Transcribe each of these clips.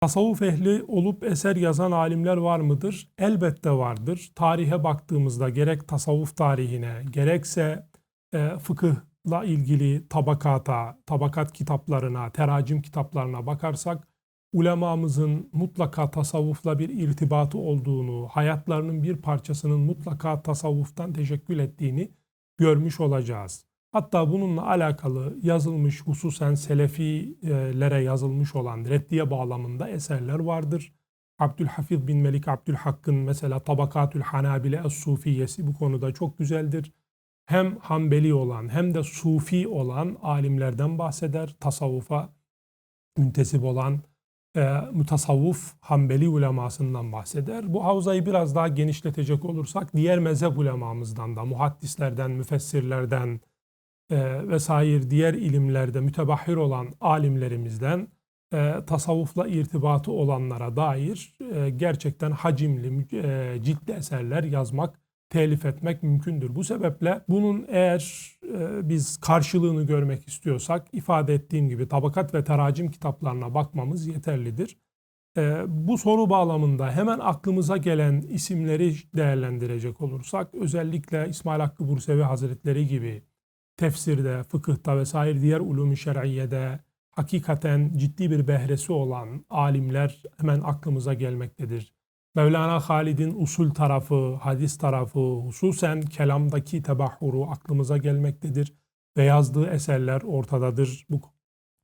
Tasavvuf ehli olup eser yazan alimler var mıdır? Elbette vardır. Tarihe baktığımızda gerek tasavvuf tarihine gerekse e, fıkıhla ilgili tabakata, tabakat kitaplarına, teracim kitaplarına bakarsak ulemamızın mutlaka tasavvufla bir irtibatı olduğunu, hayatlarının bir parçasının mutlaka tasavvuftan teşekkül ettiğini görmüş olacağız. Hatta bununla alakalı yazılmış hususen Selefilere yazılmış olan reddiye bağlamında eserler vardır. Abdülhafiz bin Melik Abdülhakk'ın mesela Tabakatül Hanabile Es-Sufiyesi bu konuda çok güzeldir. Hem Hanbeli olan hem de Sufi olan alimlerden bahseder. Tasavvufa müntesip olan e, mutasavvuf Hanbeli ulemasından bahseder. Bu havzayı biraz daha genişletecek olursak diğer mezhep ulemamızdan da muhaddislerden, müfessirlerden, e, vesaire diğer ilimlerde mütebahhir olan alimlerimizden e, tasavvufla irtibatı olanlara dair e, gerçekten hacimli, e, ciltli eserler yazmak, telif etmek mümkündür. Bu sebeple bunun eğer e, biz karşılığını görmek istiyorsak ifade ettiğim gibi tabakat ve teracim kitaplarına bakmamız yeterlidir. E, bu soru bağlamında hemen aklımıza gelen isimleri değerlendirecek olursak özellikle İsmail Hakkı Bursevi Hazretleri gibi tefsirde, fıkıhta vesaire diğer ulum-i şer'iyede hakikaten ciddi bir behresi olan alimler hemen aklımıza gelmektedir. Mevlana Halid'in usul tarafı, hadis tarafı, hususen kelamdaki tebahhuru aklımıza gelmektedir ve yazdığı eserler ortadadır bu,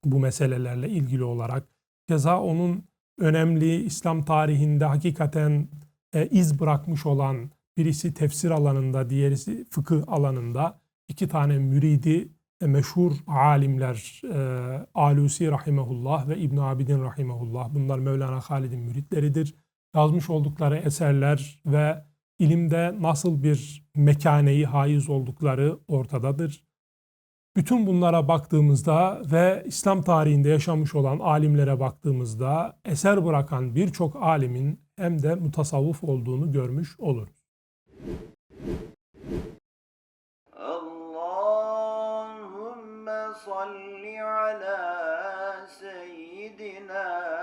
bu meselelerle ilgili olarak. Keza onun önemli İslam tarihinde hakikaten e, iz bırakmış olan birisi tefsir alanında, diğerisi fıkıh alanında iki tane müridi e, meşhur alimler e, Alusi rahimehullah ve İbn Abidin rahimehullah bunlar Mevlana Halid'in müritleridir. Yazmış oldukları eserler ve ilimde nasıl bir mekaneyi haiz oldukları ortadadır. Bütün bunlara baktığımızda ve İslam tarihinde yaşamış olan alimlere baktığımızda eser bırakan birçok alimin hem de mutasavvuf olduğunu görmüş oluruz. صل على سيدنا